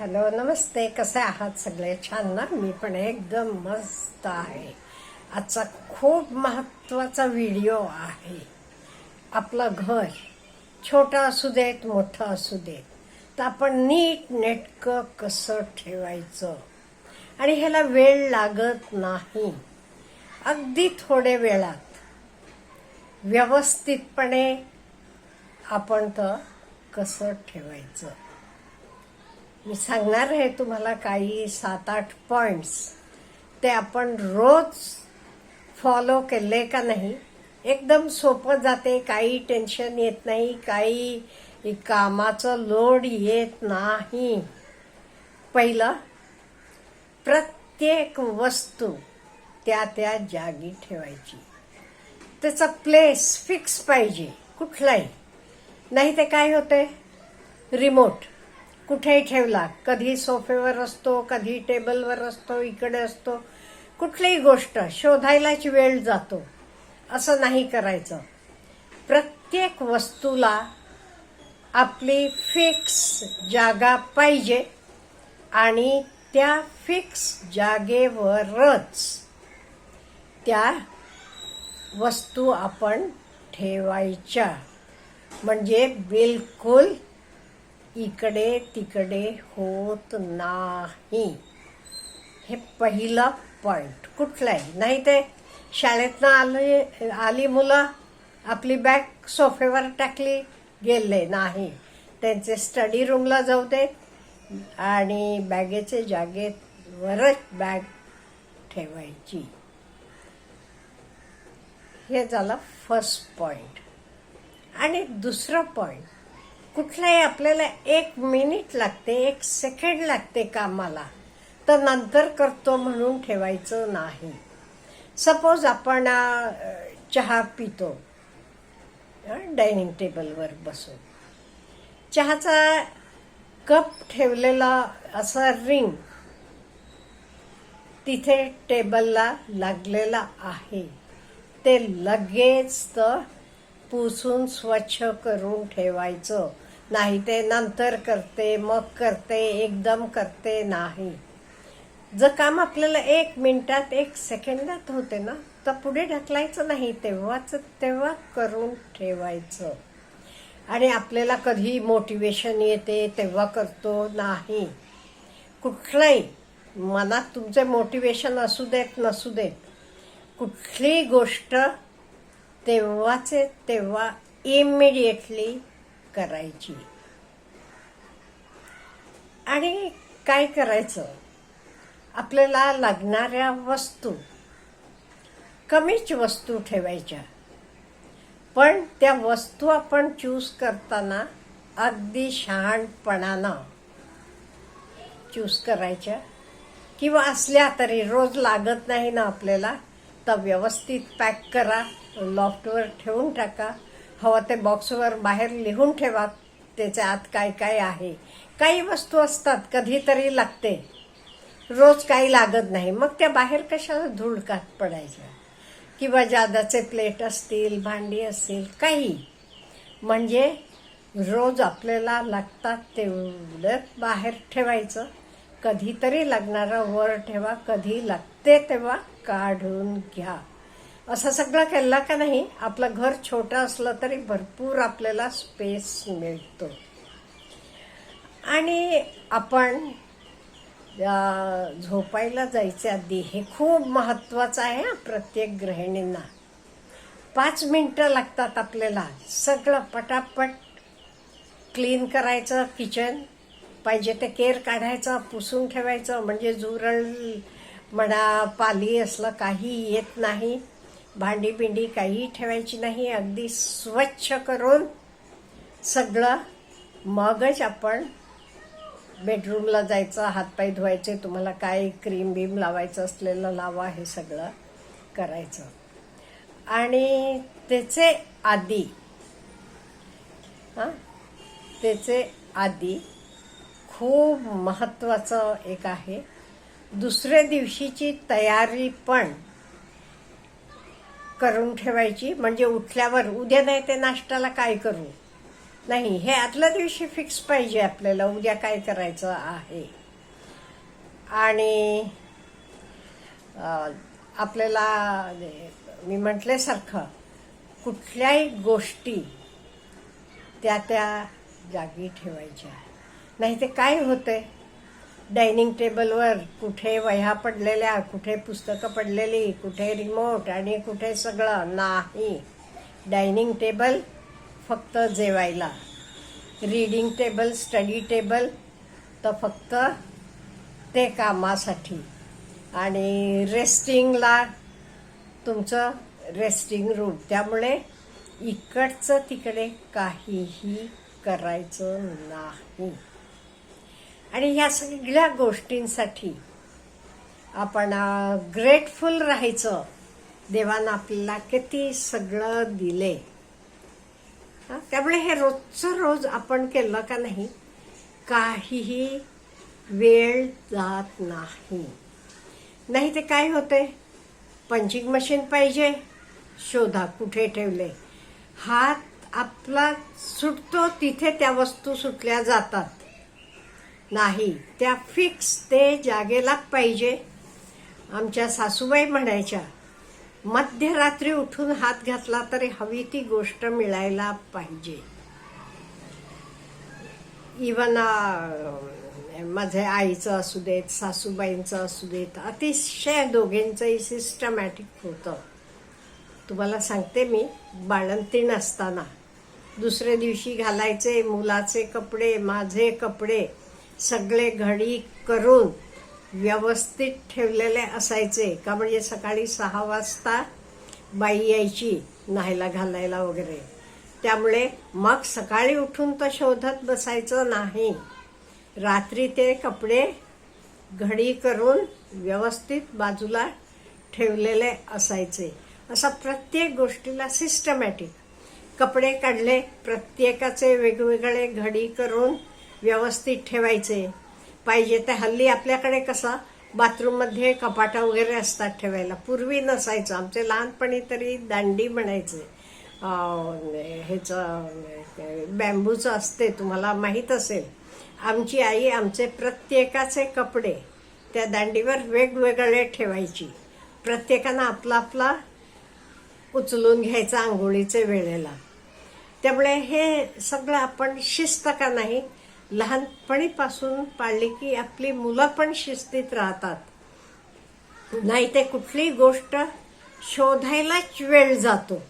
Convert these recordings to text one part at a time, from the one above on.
Hello नमस्ते. कसे आहात सगळे? छान ना? मी पण एकदम मस्त आहे. आजचा खूप महत्त्वाचा व्हिडिओ आहे. आपलं घर छोटं असू देत मोठं असू देत तर आपण नीट नेटकं कसं ठेवायचं? आणि ह्याला वेळ लागत नाही. अगदी थोडे वेळात व्यवस्थितपणे आपण तर कसं ठेवायचं? मी सांगणार आहे तुम्हाला काही सात आठ पॉइंट्स ते आपण रोज फॉलो केले का नाही एकदम सोपं जाते. काही टेन्शन येत नाही काही कामाचं लोड येत नाही. पहिलं प्रत्येक वस्तू त्या त्या जागी ठेवायची. त्याचा प्लेस फिक्स पाहिजे कुठलाही. नाही ते काय होते रिमोट कुठेही ठेवला. कधी सोफेवर असतो कधी टेबलवर असतो इकडे असतो. कुठलीही गोष्ट शोधायलाच वेळ जातो. असं नाही करायचं. प्रत्येक वस्तूला आपली फिक्स जागा पाहिजे आणि त्या फिक्स जागेवरच त्या वस्तू आपण ठेवायच्या. म्हणजे बिलकुल इकडे तिकडे होत नाही. हे पहिलं पॉईंट कुठलंही नाही ते शाळेतनं आले आली मुलं आपली बॅग सोफेवर टाकली गेले नाही. त्यांचे स्टडी रूमला जाऊ दे. आणि बॅगेचे जागेवरच बॅग ठेवायची. हे झालं फर्स्ट पॉईंट आणि दुसरं पॉईंट कुठलाही आपल्याला एक मिनिट लागते एक सेकंड लागते कामाला. तर नंतर करतो म्हणून ठेवायचं नाही. सपोज आपण चहा पितो. डायनिंग टेबलवर बसून. चहाचा कप ठेवलेला असा रिंग तिथे टेबलला लागलेला आहे. ते लगेच तर पुसून स्वच्छ करून ठेवायचं. नाही ते नंतर करते मग करते एकदम करते नाही. जर काम आपल्याला एक मिनिटात एक सेकंदात होते ना तर पुढे ढकलायचं नाही तेव्हाच तेव्हा करून ठेवायचं. आणि आपल्याला कधी मोटिवेशन येते तेव्हा करतो नाही. कुठलाही मनात तुमचे मोटिवेशन असू देत नसू देत. कुठलीही गोष्ट तेव्हाचे तेव्हा इमिडिएटली करायची. आणि काय करायचं? आपल्याला लागणाऱ्या वस्तू कमीच वस्तू ठेवायच्या. पण त्या वस्तू आपण चूज करताना अगदी शहाणपणानं चूज करायच्या. किंवा असल्या तरी रोज लागत नाही ना आपल्याला तर व्यवस्थित पॅक करा. लॉफ्टवर ठेवून टाका. हवं ते बॉक्सवर बाहेर लिहून ठेवा. त्याच्या आत काय काय आहे. काही वस्तू असतात कधीतरी लागते. रोज काही लागत नाही. मग त्या बाहेर कशाला धुळकात पडायच्या? किंवा जादाचे प्लेट असतील भांडी असतील काही. म्हणजे रोज आपल्याला लागतात तेवढं बाहेर ठेवायचं. कधीतरी लागणारं वर ठेवा. कधी लागते तेव्हा काढून घ्या. असं सगळं केलं का नाही आपलं घर छोटं असलं तरी भरपूर आपल्याला स्पेस मिळतो. आणि आपण झोपायला जायच्या आधी हे खूप महत्त्वाचं आहे प्रत्येक गृहिणींना. पाच मिनटं लागतात आपल्याला. सगळं पटापट क्लीन करायचं किचन पाहिजे ते केर काढायचं पुसून ठेवायचं म्हणजे जुरळ म्हणा पाली असलं काही येत नाही. भांडी बिंडी काही ठेवायची नाही अगदी स्वच्छ करून सगळं मगच आपण बेडरूमला जायचं हातपाय धुवायचे तुम्हाला काय क्रीम बीम लावायचं असलेलं लावा हे सगळं करायचं. आणि त्याचे आधी हां त्याचे आधी खूप महत्त्वाचं एक आहे. दुसऱ्या दिवशीची तयारी पण करून ठेवायची म्हणजे उठल्यावर उद्या नाही ते नाश्त्याला काय करू? नाही हे आदल्या दिवशी फिक्स पाहिजे आपल्याला उद्या काय करायचं आहे? आणि आपल्याला मी म्हटल्यासारखं कुठल्याही गोष्टी त्या त्या जागी ठेवायच्या. नाही ते काय होतंय? डायनिंग टेबलवर कुठे वह्या पडलेल्या कुठे पुस्तकं पडलेली कुठे रिमोट आणि कुठे सगळं नाही. डायनिंग टेबल फक्त जेवायला. रीडिंग टेबल स्टडी टेबल तर फक्त ते कामासाठी. आणि रेस्टिंगला तुमचं रेस्टिंग रूम त्यामुळे इकडचं तिकडे काहीही करायचं नाही. आणि ह्या सगळ्या गोष्टींसाठी आपण ग्रेटफुल राहायचं. देवानं आपल्याला किती सगळं दिले. त्यामुळे हे रोजचं रोज आपण केलं का नाही काहीही वेळ जात नाही. नाही ते काय होते? पंचिंग मशीन पाहिजे शोधा कुठे ठेवले. हात आपला सुटतो तिथे त्या वस्तू सुटल्या जातात. नाही. त्या फिक्स ते जागेला पाहिजे. आमच्या सासूबाई म्हणायच्या मध्यरात्री उठून हात घातला तरी हवी ती गोष्ट मिळायला पाहिजे. इवन माझ्या आईचं असू देत सासूबाईंचं असू देत अतिशय दोघींचंही सिस्टमॅटिक होतं. तुम्हाला सांगते मी बाळंतीण असताना दुसऱ्या दिवशी घालायचे मुलाचे कपडे माझे कपडे सगळे घडी करून व्यवस्थित ठेवलेले असायचे. का म्हणजे सकाळी सहा वाजता बाई यायची न्हायला घालायला वगैरे. त्यामुळे मग सकाळी उठून तर शोधत बसायचं नाही. रात्री ते कपडे घडी करून व्यवस्थित बाजूला ठेवलेले असायचे. असा प्रत्येक गोष्टीला सिस्टमॅटिक कपडे काढले प्रत्येकाचे वेगवेगळे घडी करून व्यवस्थित ठेवायचे. पाहिजे ते हल्ली आपल्याकडे कसं बाथरूममध्ये कपाटा वगैरे असतात ठेवायला. पूर्वी नसायचं. आमचे लहानपणी तरी दांडी म्हणायचे. ह्याचं बॅम्बूचं असते तुम्हाला माहीत असेल. आमची आई आमचे प्रत्येकाचे कपडे त्या दांडीवर वेगवेगळे ठेवायची. प्रत्येकानं आपला आपला उचलून घ्यायचा आंघोळीचे वेळेला. त्यामुळे हे सगळं आपण शिस्त का नाही लहानपणीपासून पाळली की आपली मुलं पण शिस्तीत राहतात. नाही ते कुठलीही गोष्ट शोधायलाच वेळ जातो.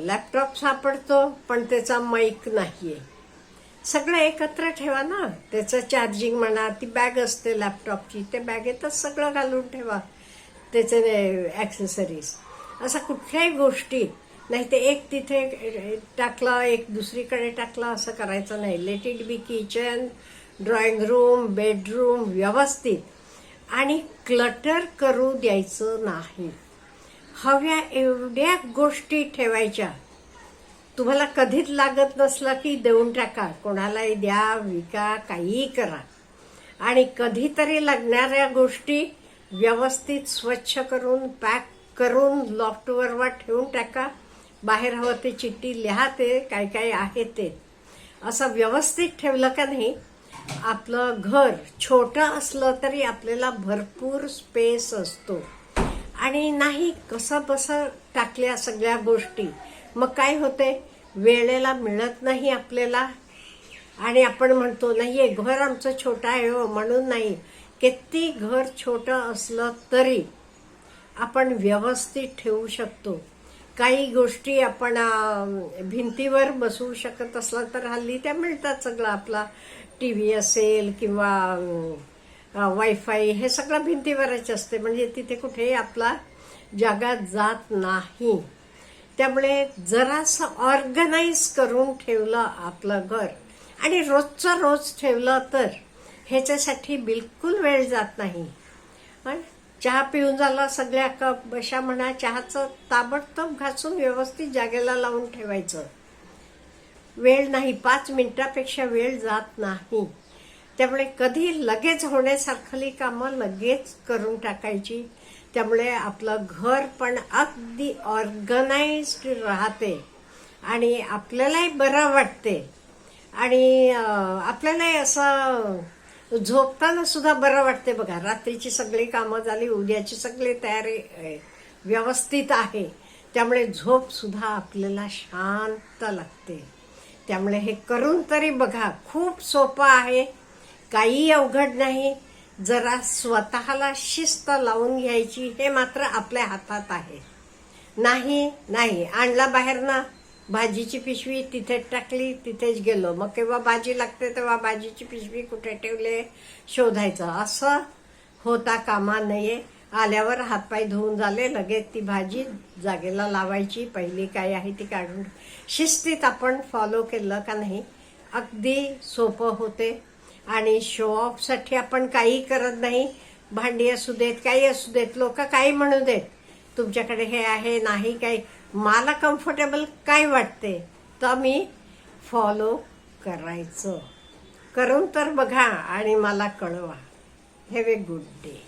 लॅपटॉप सापडतो पण त्याचा माईक नाहीये. सगळं एकत्र ठेवा ना. त्याचं चार्जिंग म्हणा ती बॅग असते लॅपटॉपची ते बॅगेतच सगळं घालून ठेवा. त्याचे ॲक्सेसरीज असं कुठल्याही गोष्टी नाही ते एक तिथे टाकला एक दुसरीकडे टाकला असं करायचं नाही. Let it be kitchen drawing room bedroom व्यवस्थित. आणि क्लटर करू द्यायचं नाही. हव्या एवढ्या गोष्टी ठेवायच्या. तुम्हाला कधीच लागत नसला की देऊन टाका. कोणालाही द्या विका काहीही करा. आणि कधीतरी लागणाऱ्या गोष्टी व्यवस्थित स्वच्छ करून पॅक करून लॉफ्टवर वा ठेवून टाका. बाहेर हवं ते चिठ्ठी लिहा ते काय काय आहे ते. असं व्यवस्थित ठेवलं का नाही आपलं घर छोटं असलं तरी आपल्याला भरपूर स्पेस असतो. आणि नाही कसं बसं टाकल्या सगळ्या गोष्टी. मग काय होते वेळेला मिळत नाही आपल्याला. आणि आपण म्हणतो नाही आहे घर आमचं छोटं आहे हो म्हणून नाही. किती घर छोटं असलं तरी आपण व्यवस्थित ठेवू शकतो. काही गोष्टी आपण भिंतीवर बसवू शकत असला तर हल्ली त्या मिळतात सगळं. आपला टी व्ही असेल किंवा वायफाय हे सगळं भिंतीवरच असते. म्हणजे तिथे कुठेही आपला जागा जात नाही. त्यामुळे जरासं ऑर्गनाईज करून ठेवलं आपलं घर. आणि रोजचं रोज ठेवलं तर ह्याच्यासाठी बिलकुल वेळ जात नाही. पण चहा पिऊन झाला सगळ्या कप बशा म्हणा चहाचं ताबडतोब घासून व्यवस्थित जागेला लावून ठेवायचं. वेळ नाही पाच मिनिटापेक्षा वेळ जात नाही. त्यामुळे कधी लगेच होण्यासारखली कामं लगेच करून टाकायची. त्यामुळे आपलं घर पण अगदी ऑर्गनाइज्ड राहते आणि आपल्यालाही बरं वाटते. आणि आपल्यालाही असं झोपताना सुद्धा बरं वाटते बघा. रात्रीची सगळी कामं झाली उद्याची सगळी तयारी व्यवस्थित आहे. त्यामुळे झोप सुद्धा आपल्याला शांत लागते. त्यामुळे हे करून तरी बघा खूप सोपं आहे. काही अवघड नाही. जरा स्वतःला शिस्त लावून घ्यायची हे मात्र आपल्या हातात आहे. नाही नाही आणला बाहेर ना. भाजीची पिशवी तिथेच टाकली तिथेच गेलो. मग केव्हा भाजी लागते तेव्हा भाजीची पिशवी कुठे ठेवले? शोधायचं. असं होता कामा नये. आल्यावर हातपाय धुवून झाले लगेच ती भाजी जागेला लावायची. पहिली काय आहे ती काढून शिस्तीत आपण फॉलो केलं का नाही अगदी सोपं होते. आणि शो ऑफसाठी आपण काही करत नाही. भांडी असू देत काही असू देत लोक काही म्हणू देत तुमच्याकडे हे आहे नाही काही मला कम्फर्टेबल काय वाटते? तर मी फॉलो करायचं. करून तर बघा आणि मला कळवा. Have a good day